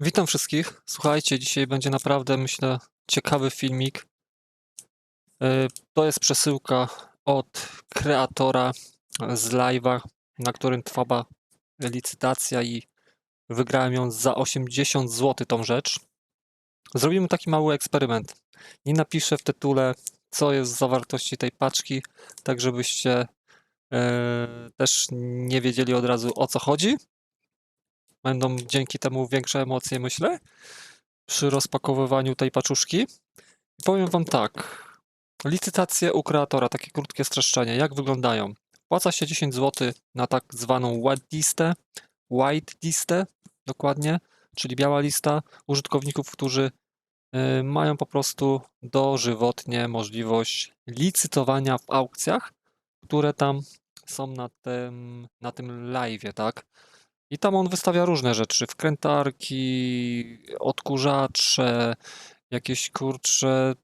Witam wszystkich. Słuchajcie, dzisiaj będzie naprawdę, myślę, ciekawy filmik. Yy, To jest przesyłka od kreatora z live'a, na którym trwała licytacja i wygrałem ją za 80 zł tą rzecz. Zrobimy taki mały eksperyment. Nie napiszę w tytule, co jest w zawartości tej paczki, tak żebyście yy, też nie wiedzieli od razu o co chodzi. Będą dzięki temu większe emocje, myślę, przy rozpakowywaniu tej paczuszki. Powiem Wam tak. Licytacje u kreatora, takie krótkie streszczenie, jak wyglądają? Płaca się 10 zł na tak zwaną white listę, white listę dokładnie, czyli biała lista użytkowników, którzy y, mają po prostu dożywotnie możliwość licytowania w aukcjach, które tam są na tym, na tym live'ie, tak? I tam on wystawia różne rzeczy, wkrętarki, odkurzacze, jakieś kurcze,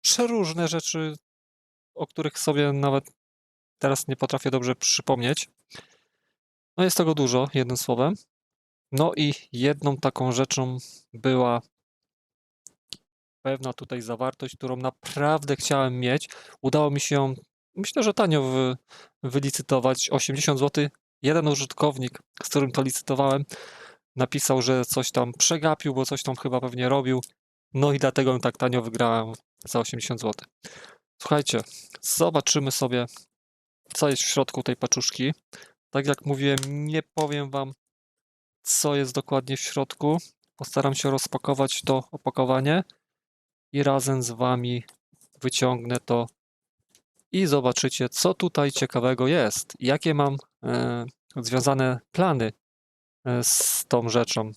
przeróżne rzeczy, o których sobie nawet teraz nie potrafię dobrze przypomnieć. No jest tego dużo, jednym słowem. No i jedną taką rzeczą była pewna tutaj zawartość, którą naprawdę chciałem mieć. Udało mi się ją, myślę, że tanio wy, wylicytować. 80 zł. Jeden użytkownik, z którym to licytowałem, napisał, że coś tam przegapił, bo coś tam chyba pewnie robił. No i dlatego tak tanio wygrałem za 80 zł. Słuchajcie, zobaczymy sobie, co jest w środku tej paczuszki. Tak jak mówiłem, nie powiem wam, co jest dokładnie w środku. Postaram się rozpakować to opakowanie i razem z wami wyciągnę to i zobaczycie, co tutaj ciekawego jest. Jakie mam e, związane plany e, z tą rzeczą.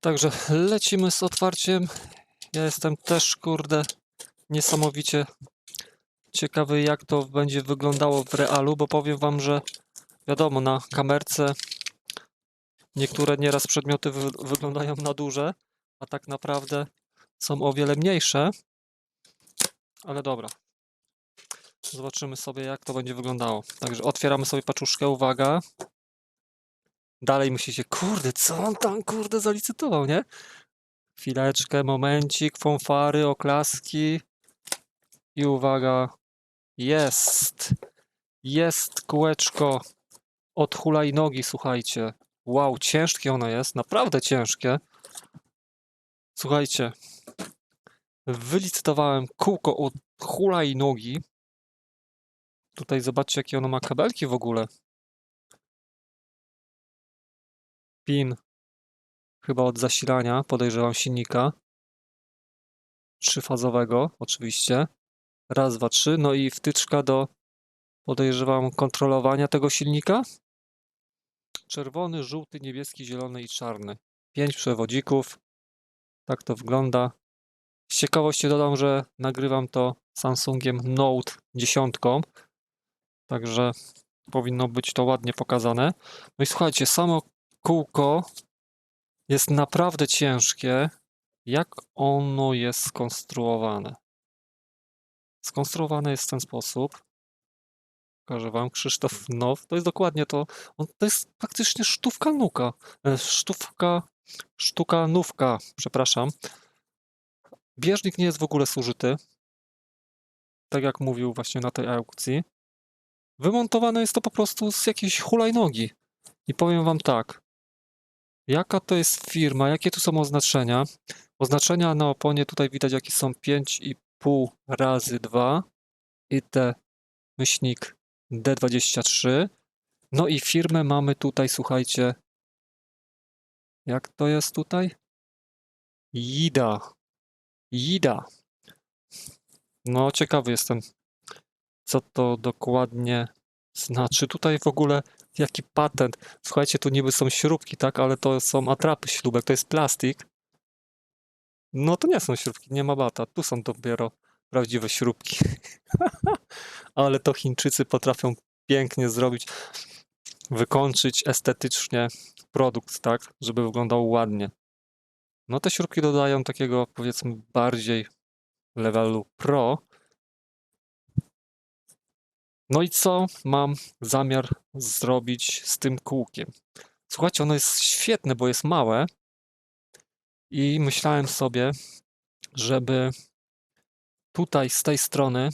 Także lecimy z otwarciem. Ja jestem też, kurde, niesamowicie ciekawy, jak to będzie wyglądało w realu, bo powiem wam, że wiadomo, na kamerce niektóre nieraz przedmioty wy wyglądają na duże, a tak naprawdę są o wiele mniejsze. Ale dobra. Zobaczymy sobie, jak to będzie wyglądało. Także otwieramy sobie paczuszkę, uwaga. Dalej myślicie, kurde, co on tam, kurde, zalicytował, nie? Chwileczkę, momencik, fanfary, oklaski. I uwaga, jest. Jest kółeczko od hulajnogi, słuchajcie. Wow, ciężkie ono jest, naprawdę ciężkie. Słuchajcie, wylicytowałem kółko od hulajnogi. Tutaj zobaczcie, jakie ono ma kabelki w ogóle. Pin chyba od zasilania, podejrzewam silnika. Trzyfazowego, oczywiście. Raz, dwa, trzy. No i wtyczka do, podejrzewam, kontrolowania tego silnika. Czerwony, żółty, niebieski, zielony i czarny. Pięć przewodzików. Tak to wygląda. Z ciekawości dodam, że nagrywam to Samsungiem Note 10. Także powinno być to ładnie pokazane. No i słuchajcie, samo kółko jest naprawdę ciężkie. Jak ono jest skonstruowane? Skonstruowane jest w ten sposób. Pokażę wam, Krzysztof Now. To jest dokładnie to. To jest praktycznie sztówka nuka. e, Sztówka, sztuka nówka, przepraszam. Bieżnik nie jest w ogóle zużyty. Tak jak mówił właśnie na tej aukcji. Wymontowane jest to po prostu z jakiejś hulajnogi. I powiem wam tak. Jaka to jest firma? Jakie tu są oznaczenia? Oznaczenia na oponie tutaj widać, jakie są 5,5 razy 2 i te myślnik D23. No i firmę mamy tutaj, słuchajcie. Jak to jest tutaj? Jida. Jida. No, ciekawy jestem, co to dokładnie znaczy. Tutaj w ogóle jaki patent. Słuchajcie, tu niby są śrubki, tak, ale to są atrapy śrubek, to jest plastik. No to nie są śrubki, nie ma bata. Tu są dopiero prawdziwe śrubki. ale to Chińczycy potrafią pięknie zrobić, wykończyć estetycznie produkt, tak, żeby wyglądał ładnie. No te śrubki dodają takiego, powiedzmy, bardziej levelu pro. No i co mam zamiar zrobić z tym kółkiem? Słuchajcie, ono jest świetne, bo jest małe i myślałem sobie, żeby tutaj z tej strony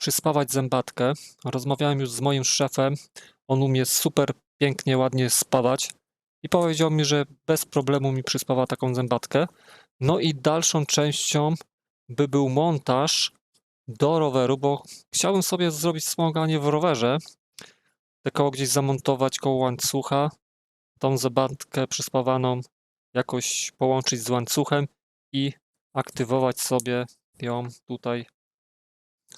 przyspawać zębatkę. Rozmawiałem już z moim szefem, on umie super pięknie, ładnie spawać i powiedział mi, że bez problemu mi przyspawa taką zębatkę. No i dalszą częścią by był montaż do roweru, bo chciałbym sobie zrobić wspomaganie w rowerze, te koło gdzieś zamontować koło łańcucha, tą zębatkę przyspawaną jakoś połączyć z łańcuchem i aktywować sobie ją tutaj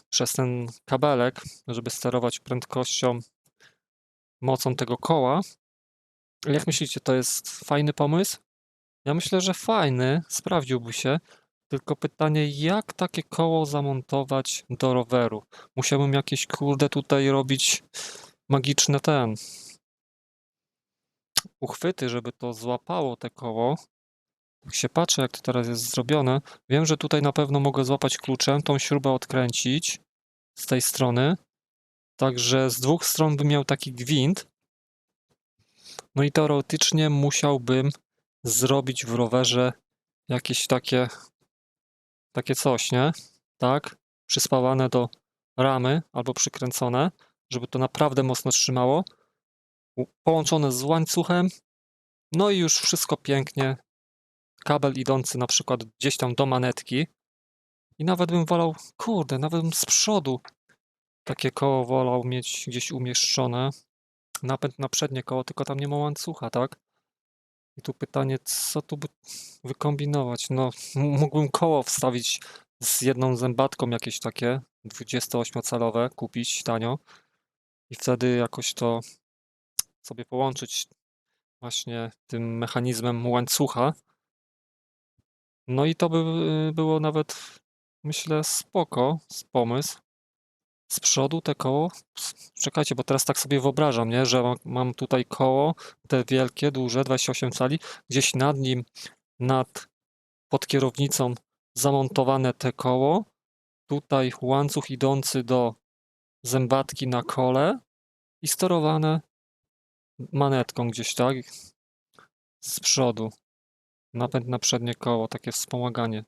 przez ten kabelek, żeby sterować prędkością, mocą tego koła. Jak myślicie, to jest fajny pomysł? Ja myślę, że fajny, sprawdziłby się. Tylko pytanie, jak takie koło zamontować do roweru? Musiałbym jakieś kurde tutaj robić magiczne ten uchwyty, żeby to złapało te koło. Jak się patrzę, jak to teraz jest zrobione, wiem, że tutaj na pewno mogę złapać kluczem, tą śrubę odkręcić z tej strony. Także z dwóch stron bym miał taki gwint. No i teoretycznie musiałbym zrobić w rowerze jakieś takie takie coś, nie? Tak? Przyspawane do ramy albo przykręcone, żeby to naprawdę mocno trzymało. Połączone z łańcuchem. No i już wszystko pięknie. Kabel idący na przykład gdzieś tam do manetki. I nawet bym wolał, kurde, nawet z przodu takie koło wolał mieć gdzieś umieszczone. Napęd na przednie koło, tylko tam nie ma łańcucha, tak? I tu pytanie, co tu by wykombinować? No, mógłbym koło wstawić z jedną zębatką, jakieś takie 28-calowe, kupić tanio i wtedy jakoś to sobie połączyć właśnie tym mechanizmem łańcucha. No i to by y, było nawet, myślę, spoko, pomysł. Z przodu te koło, czekajcie, bo teraz tak sobie wyobrażam, nie, że mam- mam tutaj koło, te wielkie, duże, 28 cali, gdzieś nad nim, nad, pod kierownicą zamontowane te koło, tutaj łańcuch idący do zębatki na kole i sterowane manetką gdzieś, tak, z przodu. Napęd na przednie koło, takie wspomaganie.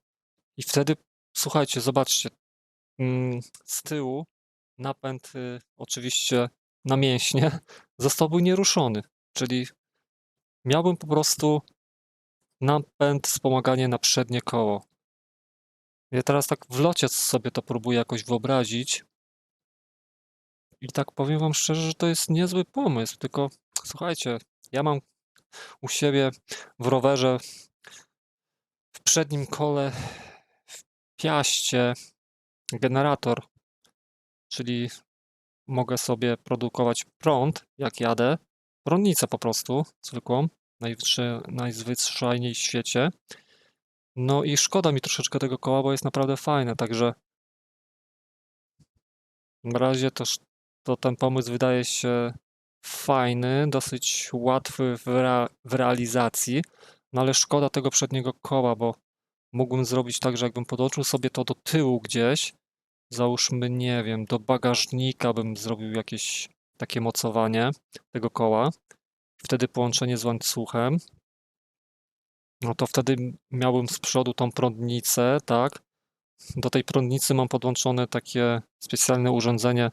I wtedy, słuchajcie, zobaczcie, mm, z tyłu napęd y, oczywiście na mięśnie zostałby nieruszony, czyli miałbym po prostu napęd, wspomaganie na przednie koło. Ja teraz tak w locie sobie to próbuję jakoś wyobrazić. I tak powiem wam szczerze, że to jest niezły pomysł, tylko słuchajcie, ja mam u siebie w rowerze w przednim kole w piaście generator, czyli mogę sobie produkować prąd, jak jadę, prądnicę po prostu, zwykłą, najwyższy, najzwyczajniej w świecie. No i szkoda mi troszeczkę tego koła, bo jest naprawdę fajne, także na razie sz- to ten pomysł wydaje się fajny, dosyć łatwy w, w realizacji, no ale szkoda tego przedniego koła, bo mógłbym zrobić tak, że jakbym podłączył sobie to do tyłu gdzieś, załóżmy, nie wiem, do bagażnika bym zrobił jakieś takie mocowanie tego koła, wtedy połączenie z łańcuchem, no to wtedy miałbym z przodu tą prądnicę, tak? Do tej prądnicy mam podłączone takie specjalne urządzenie,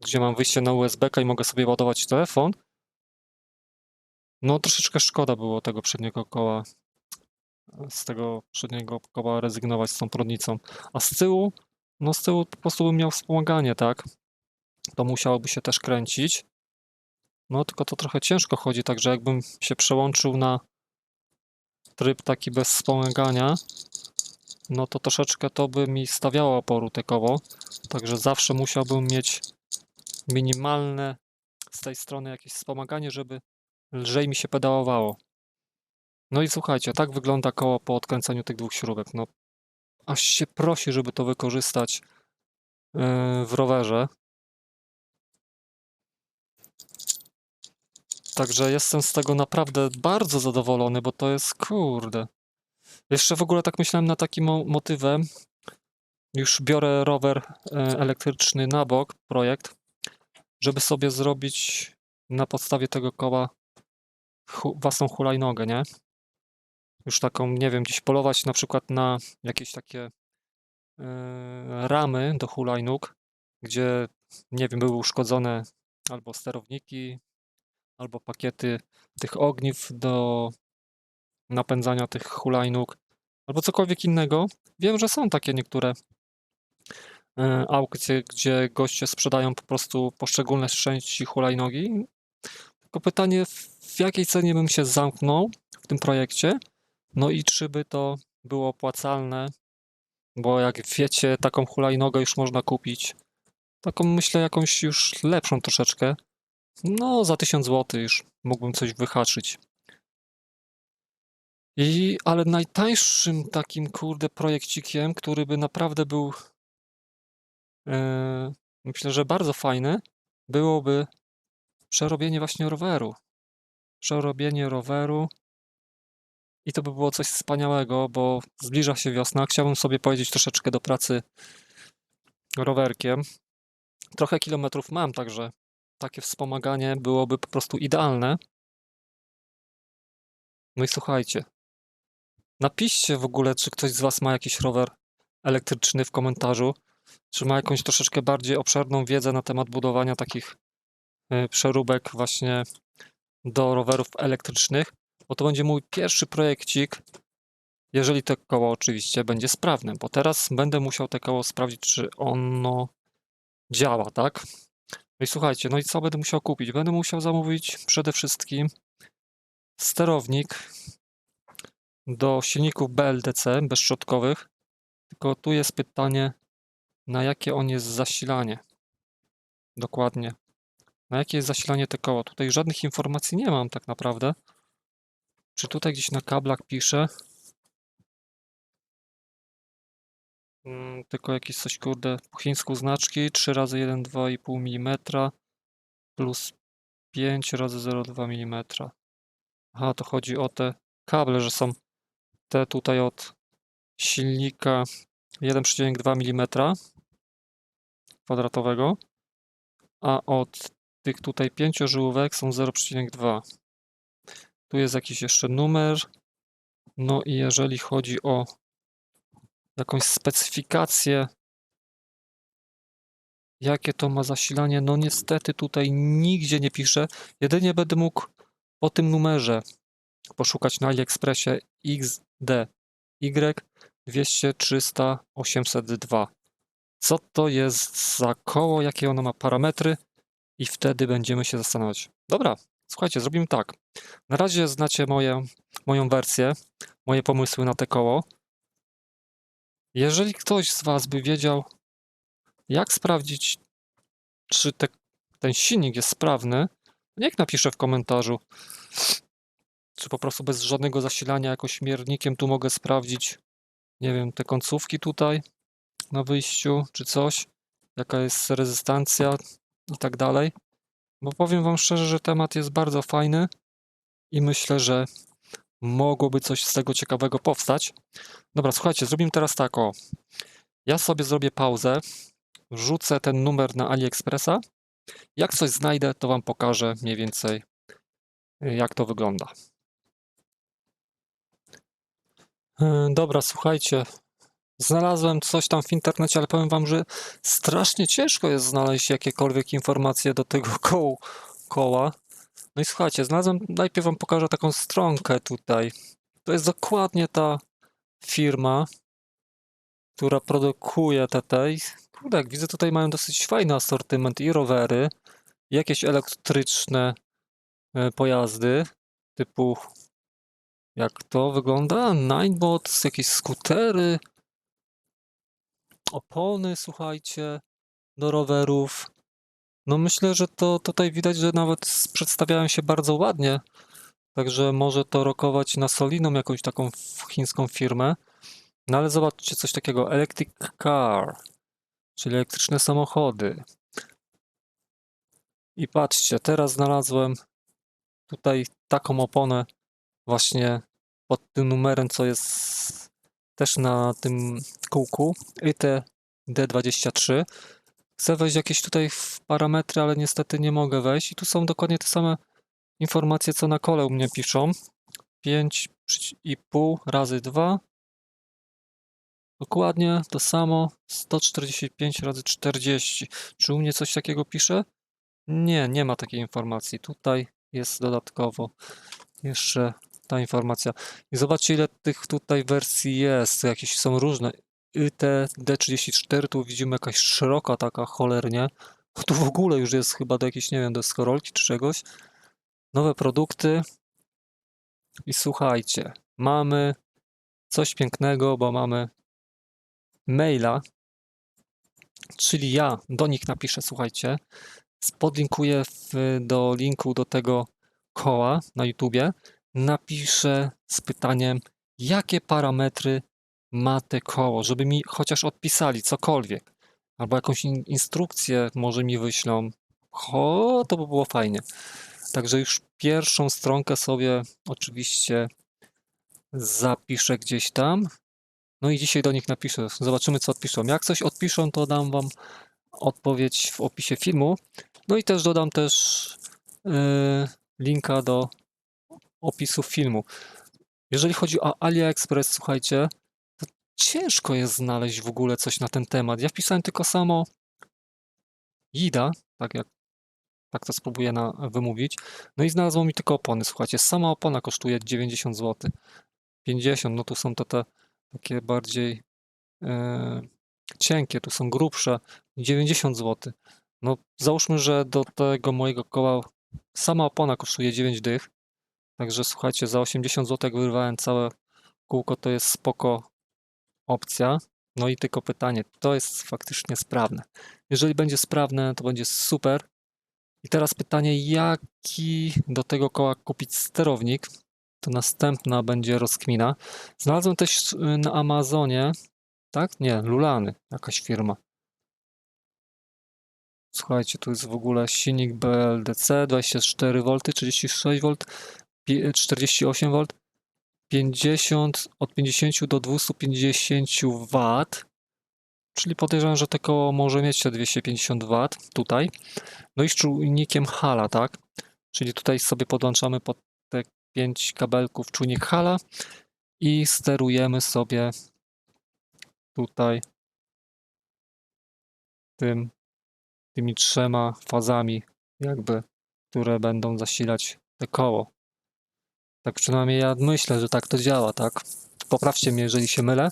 gdzie mam wyjście na USB i mogę sobie ładować telefon. No troszeczkę szkoda było tego przedniego koła, z tego przedniego koła rezygnować z tą prądnicą. A z tyłu, no z tyłu po prostu bym miał wspomaganie, tak? To musiałoby się też kręcić. No tylko to trochę ciężko chodzi, także jakbym się przełączył na tryb taki bez wspomagania, no to troszeczkę to by mi stawiało oporu te koło. Także zawsze musiałbym mieć minimalne z tej strony jakieś wspomaganie, żeby lżej mi się pedałowało. No i słuchajcie, tak wygląda koło po odkręceniu tych dwóch śrubek. No, aż się prosi, żeby to wykorzystać yy, w rowerze. Także jestem z tego naprawdę bardzo zadowolony, bo to jest kurde. Jeszcze w ogóle tak myślałem na takim mo- motywem. Już biorę rower e, elektryczny na bok, projekt, żeby sobie zrobić na podstawie tego koła własną hulajnogę, nie? Już taką, nie wiem, gdzieś polować na przykład na jakieś takie, yy, ramy do hulajnóg, gdzie, nie wiem, były uszkodzone albo sterowniki, albo pakiety tych ogniw do napędzania tych hulajnóg, albo cokolwiek innego. Wiem, że są takie niektóre, yy, aukcje, gdzie goście sprzedają po prostu poszczególne części hulajnogi. Tylko pytanie, w jakiej cenie bym się zamknął w tym projekcie, no i czy by to było opłacalne, bo jak wiecie, taką hulajnogę już można kupić, taką myślę jakąś już lepszą troszeczkę, no za 1000 zł już mógłbym coś wyhaczyć. I ale najtańszym takim, kurde, projekcikiem, który by naprawdę był yy, myślę, że bardzo fajny, byłoby przerobienie właśnie roweru. Przerobienie roweru i to by było coś wspaniałego, bo zbliża się wiosna. Chciałbym sobie pojeździć troszeczkę do pracy rowerkiem. Trochę kilometrów mam, także takie wspomaganie byłoby po prostu idealne. No i słuchajcie, napiszcie w ogóle, czy ktoś z was ma jakiś rower elektryczny w komentarzu, czy ma jakąś troszeczkę bardziej obszerną wiedzę na temat budowania takich y, przeróbek właśnie do rowerów elektrycznych, bo to będzie mój pierwszy projekcik, jeżeli to koło oczywiście będzie sprawne, bo teraz będę musiał te koło sprawdzić, czy ono działa, tak? No i słuchajcie, no i co będę musiał kupić? Będę musiał zamówić przede wszystkim sterownik do silników BLDC bezszczotkowych, tylko tu jest pytanie, na jakie on jest zasilanie. Dokładnie. Na jakie jest zasilanie te koła? Tutaj żadnych informacji nie mam tak naprawdę. Czy tutaj gdzieś na kablach pisze? Mm, tylko jakieś coś, kurde, po chińsku znaczki 3 razy 1,2,5 mm plus 5 razy 0,2 mm. Aha, to chodzi o te kable, że są te tutaj od silnika 1,2 mm kwadratowego, a od tych tutaj pięciożyłówek są 0,2. Tu jest jakiś jeszcze numer. No i jeżeli chodzi o jakąś specyfikację, jakie to ma zasilanie, no niestety tutaj nigdzie nie pisze. Jedynie będę mógł po tym numerze poszukać na AliExpressie XD Y 200 300 802. Co to jest za koło, jakie ono ma parametry i wtedy będziemy się zastanawiać. Dobra, słuchajcie, zrobimy tak. Na razie znacie moje, moją wersję, moje pomysły na te koło. Jeżeli ktoś z Was by wiedział, jak sprawdzić, czy te, ten silnik jest sprawny, niech napisze w komentarzu. Czy po prostu bez żadnego zasilania, jakoś miernikiem tu mogę sprawdzić, nie wiem, te końcówki tutaj na wyjściu, czy coś, jaka jest rezystancja i tak dalej. Bo powiem Wam szczerze, że temat jest bardzo fajny i myślę, że mogłoby coś z tego ciekawego powstać. Dobra, słuchajcie, zrobimy teraz tak, o. Ja sobie zrobię pauzę, wrzucę ten numer na AliExpressa. Jak coś znajdę, to Wam pokażę mniej więcej, jak to wygląda. Yy, Dobra, słuchajcie, znalazłem coś tam w internecie, ale powiem Wam, że strasznie ciężko jest znaleźć jakiekolwiek informacje do tego koła. No i słuchajcie, znalazłem, najpierw Wam pokażę taką stronkę tutaj. To jest dokładnie ta firma, która produkuje te te. i Kurde, jak widzę, tutaj mają dosyć fajny asortyment i rowery, jakieś elektryczne e, pojazdy, typu jak to wygląda? Ninebots, jakieś skutery, opony, słuchajcie, do rowerów. No myślę, że to tutaj widać, że nawet przedstawiają się bardzo ładnie. Także może to rokować na Soliną, jakąś taką chińską firmę. No ale zobaczcie, coś takiego. Electric car, czyli elektryczne samochody. I patrzcie, teraz znalazłem tutaj taką oponę właśnie pod tym numerem, co jest też na tym kółku. IT D23. Chcę wejść jakieś tutaj w parametry, ale niestety nie mogę wejść. I tu są dokładnie te same informacje, co na kole u mnie piszą. 5,5 razy 2. Dokładnie to samo. 145 razy 40. Czy u mnie coś takiego pisze? Nie, nie ma takiej informacji. Tutaj jest dodatkowo jeszcze ta informacja. I zobaczcie, ile tych tutaj wersji jest. Jakieś są różne. YT D34, tu widzimy jakaś szeroka taka cholernie. Tu w ogóle już jest chyba do jakiejś, nie wiem, do skorolki czy czegoś. Nowe produkty. I słuchajcie, mamy coś pięknego, bo mamy maila, czyli ja do nich napiszę, słuchajcie, podlinkuję w, do linku do tego koła na YouTubie, napiszę z pytaniem, jakie parametry ma te koło, żeby mi chociaż odpisali cokolwiek, albo jakąś in, instrukcję może mi wyślą. O, to by było fajnie. Także już pierwszą stronkę sobie oczywiście zapiszę gdzieś tam. No i dzisiaj do nich napiszę. Zobaczymy, co odpiszą. Jak coś odpiszą, to dam wam odpowiedź w opisie filmu. No i też dodam też yy, linka do opisu filmu. Jeżeli chodzi o AliExpress, słuchajcie, to ciężko jest znaleźć w ogóle coś na ten temat. Ja wpisałem tylko samo Ida, tak jak tak to spróbuję na, wymówić. No i znalazło mi tylko opony. Słuchajcie, sama opona kosztuje 90 zł. 50, no tu są to te takie bardziej e, cienkie, tu są grubsze. 90 zł. No załóżmy, że do tego mojego koła sama opona kosztuje 9 dych. Także słuchajcie, za 80 zł jak wyrwałem całe kółko, to jest spoko opcja. No i tylko pytanie, to jest faktycznie sprawne. Jeżeli będzie sprawne, to będzie super. I teraz pytanie, jaki do tego koła kupić sterownik? To następna będzie rozkmina. Znalazłem też y, na Amazonie, tak? Nie, Lulany, jakaś firma. Słuchajcie, tu jest w ogóle silnik BLDC 24V, 36V, 48V, 50, od 50 do 250 W, czyli podejrzewam, że to koło może mieć te 250 W tutaj. No i z czujnikiem Hala, tak? Czyli tutaj sobie podłączamy pod te 5 kabelków czujnik Hala i sterujemy sobie tutaj tym, tymi trzema fazami, jakby, które będą zasilać te koło. Tak przynajmniej ja myślę, że tak to działa, tak? Poprawcie mnie, jeżeli się mylę.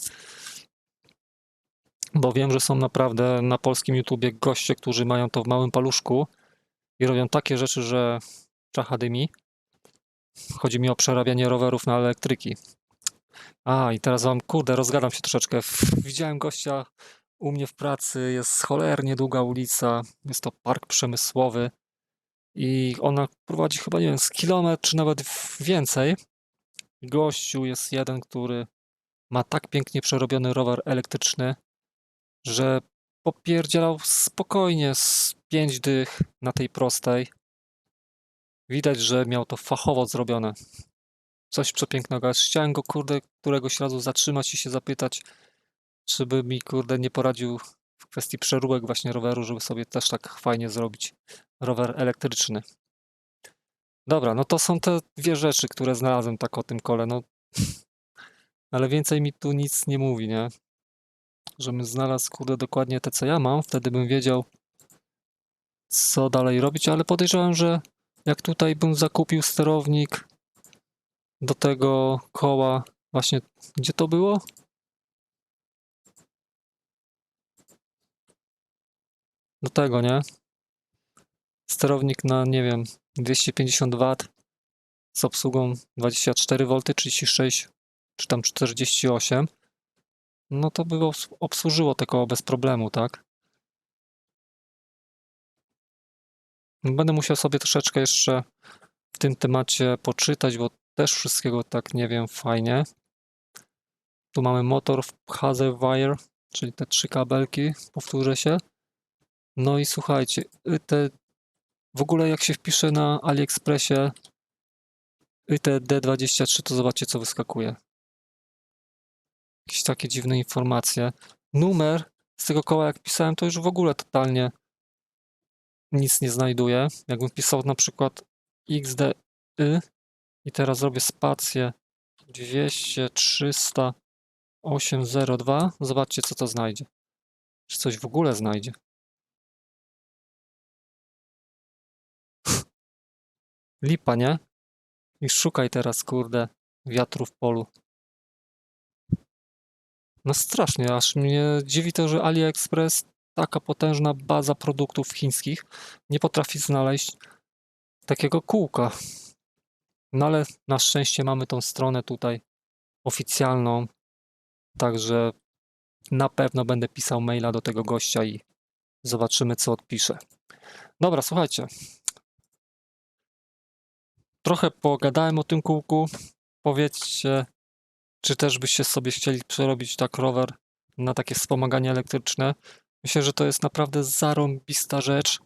Bo wiem, że są naprawdę na polskim YouTubie goście, którzy mają to w małym paluszku i robią takie rzeczy, że czacha dymi. Chodzi mi o przerabianie rowerów na elektryki. A, i teraz wam, kurde, rozgadam się troszeczkę. Widziałem gościa u mnie w pracy, jest cholernie długa ulica, jest to park przemysłowy i ona prowadzi chyba, nie wiem, z kilometr czy nawet więcej. Gościu jest jeden, który ma tak pięknie przerobiony rower elektryczny, że popierdzielał spokojnie z pięć dych na tej prostej. Widać, że miał to fachowo zrobione. Coś przepięknego. Chciałem go, kurde, któregoś razu zatrzymać i się zapytać, czy by mi, kurde, nie poradził w kwestii przeróbek właśnie roweru, żeby sobie też tak fajnie zrobić rower elektryczny. Dobra, no to są te dwie rzeczy, które znalazłem tak o tym kole. No, ale więcej mi tu nic nie mówi, nie? Żebym znalazł, kurde, dokładnie te, co ja mam, wtedy bym wiedział, co dalej robić, ale podejrzewam, że jak tutaj bym zakupił sterownik do tego koła, właśnie, gdzie to było? Do tego, nie? Sterownik na, nie wiem, 250 W z obsługą 24V, 36 czy tam 48 no to by obsłużyło te koło bez problemu, tak? Będę musiał sobie troszeczkę jeszcze w tym temacie poczytać, bo też wszystkiego tak nie wiem fajnie. Tu mamy motor w Wire, czyli te trzy kabelki, powtórzę się. No i słuchajcie, y, te w ogóle jak się wpisze na AliExpressie YTD23, to zobaczcie co wyskakuje jakieś takie dziwne informacje. Numer z tego koła, jak pisałem, to już w ogóle totalnie nic nie znajduję. Jakbym pisał na przykład XD Y i teraz zrobię spację 200, 300, 802. Zobaczcie, co to znajdzie. Czy coś w ogóle znajdzie. Lipa, nie? I szukaj teraz, kurde, wiatru w polu. No strasznie, aż mnie dziwi to, że AliExpress, taka potężna baza produktów chińskich, nie potrafi znaleźć takiego kółka. No ale na szczęście mamy tą stronę tutaj oficjalną, także na pewno będę pisał maila do tego gościa i zobaczymy, co odpisze. Dobra, słuchajcie. Trochę pogadałem o tym kółku. Powiedzcie, czy też byście sobie chcieli przerobić tak rower na takie wspomaganie elektryczne. Myślę, że to jest naprawdę zarąbista rzecz.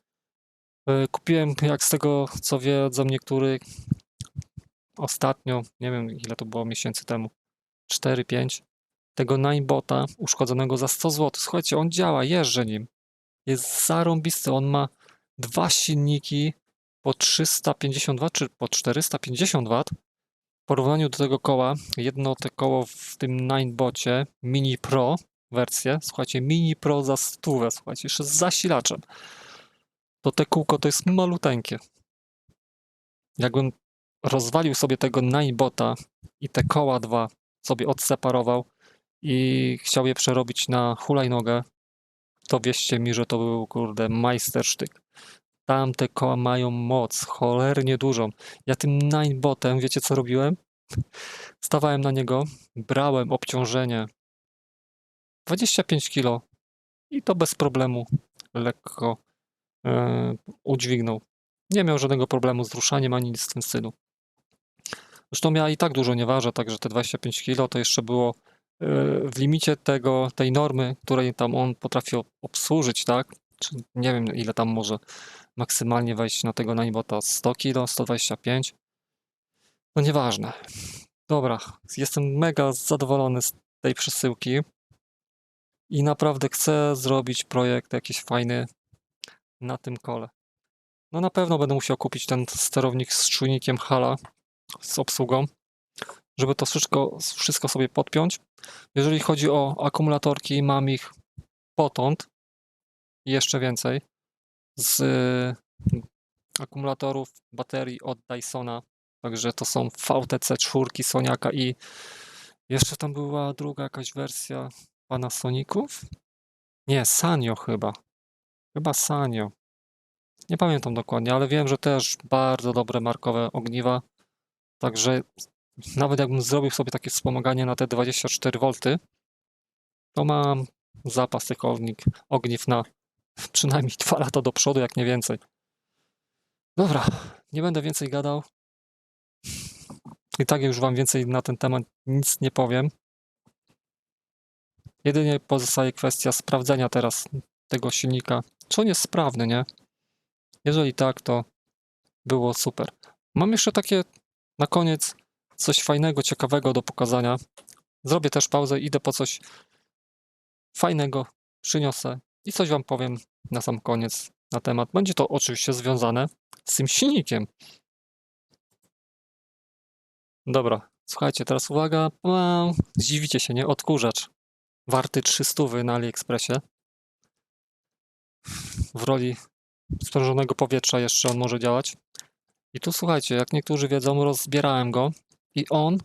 E, Kupiłem, jak z tego co wiedzą niektórzy, ostatnio, nie wiem ile to było miesięcy temu, 4-5, tego Ninebota uszkodzonego za 100 zł. Słuchajcie, on działa, jeżdżę nim. Jest zarąbisty, on ma dwa silniki po 350 W czy po 450 W. W porównaniu do tego koła, jedno te koło w tym Ninebocie Mini Pro wersję, słuchajcie, Mini Pro za stówę, słuchajcie, jeszcze z zasilaczem. To te kółko to jest maluteńkie. Jakbym rozwalił sobie tego Ninebota i te koła dwa sobie odseparował i chciał je przerobić na hulajnogę, to wierzcie mi, że to był, kurde, majstersztyk. Tamte koła mają moc, cholernie dużą. Ja tym Ninebotem, wiecie co robiłem? Stawałem na niego, brałem obciążenie 25 kg i to bez problemu lekko e, udźwignął. Nie miał żadnego problemu z ruszaniem ani w tym stylu. Zresztą ja i tak dużo nie ważę, także te 25 kg to jeszcze było e, w limicie tego, tej normy, której tam on potrafi ob- obsłużyć, tak? Czy nie wiem ile tam może maksymalnie wejść na tego Ninebota 100 kg, 125. No nieważne. Dobra, jestem mega zadowolony z tej przesyłki i naprawdę chcę zrobić projekt jakiś fajny na tym kole. No na pewno będę musiał kupić ten sterownik z czujnikiem Hala z obsługą, żeby to wszystko, wszystko sobie podpiąć. Jeżeli chodzi o akumulatorki, mam ich potąd i jeszcze więcej z y, akumulatorów baterii od Dysona. Także to są VTC 4 Soniaka i jeszcze tam była druga jakaś wersja Panasoników? Nie, Sanyo chyba. Chyba Sanyo. Nie pamiętam dokładnie, ale wiem, że też bardzo dobre markowe ogniwa. Także nawet jakbym zrobił sobie takie wspomaganie na te 24 V, to mam zapas tych ogniw na przynajmniej 2 lata do przodu, jak nie więcej. Dobra, nie będę więcej gadał. I tak już wam więcej na ten temat nic nie powiem. Jedynie pozostaje kwestia sprawdzenia teraz tego silnika, czy on jest sprawny, nie? Jeżeli tak, to było super. Mam jeszcze takie na koniec coś fajnego, ciekawego do pokazania. Zrobię też pauzę, idę po coś fajnego, przyniosę i coś wam powiem na sam koniec na temat. Będzie to oczywiście związane z tym silnikiem. Dobra, słuchajcie, teraz uwaga. Zdziwicie się, nie? Odkurzacz. Warty 300 na AliExpressie. W roli sprężonego powietrza jeszcze on może działać. I tu słuchajcie, jak niektórzy wiedzą, rozbierałem go i on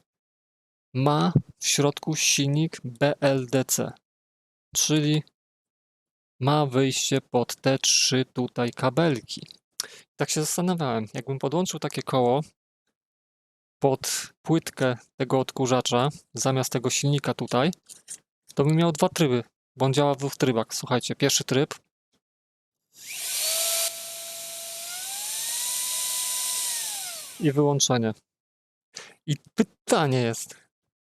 ma w środku silnik BLDC, czyli ma wyjście pod te trzy tutaj kabelki. Tak się zastanawiałem, jakbym podłączył takie koło pod płytkę tego odkurzacza, zamiast tego silnika tutaj, to bym miał dwa tryby, bo on działa w dwóch trybach. Słuchajcie, pierwszy tryb i wyłączenie. I pytanie jest,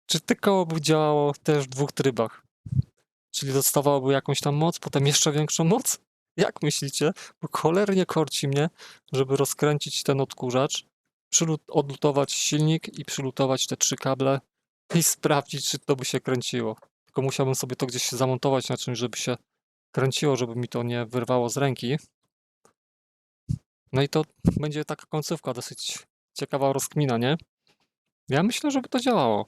czy te koło by działało też w dwóch trybach? Czyli dostawałoby jakąś tam moc, potem jeszcze większą moc? Jak myślicie? Bo cholernie korci mnie, żeby rozkręcić ten odkurzacz, odlutować silnik i przylutować te trzy kable i sprawdzić, czy to by się kręciło. Tylko musiałbym sobie to gdzieś zamontować na czymś, żeby się kręciło, żeby mi to nie wyrwało z ręki. No i to będzie taka końcówka dosyć ciekawa rozkmina, nie? Ja myślę, żeby to działało.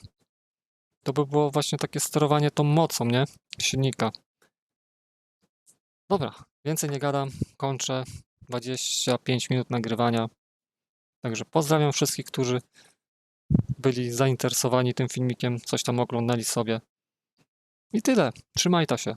To by było właśnie takie sterowanie tą mocą, nie? Silnika. Dobra, więcej nie gadam, kończę. 25 minut nagrywania. Także pozdrawiam wszystkich, którzy byli zainteresowani tym filmikiem, coś tam oglądali sobie. I tyle. Trzymajta się.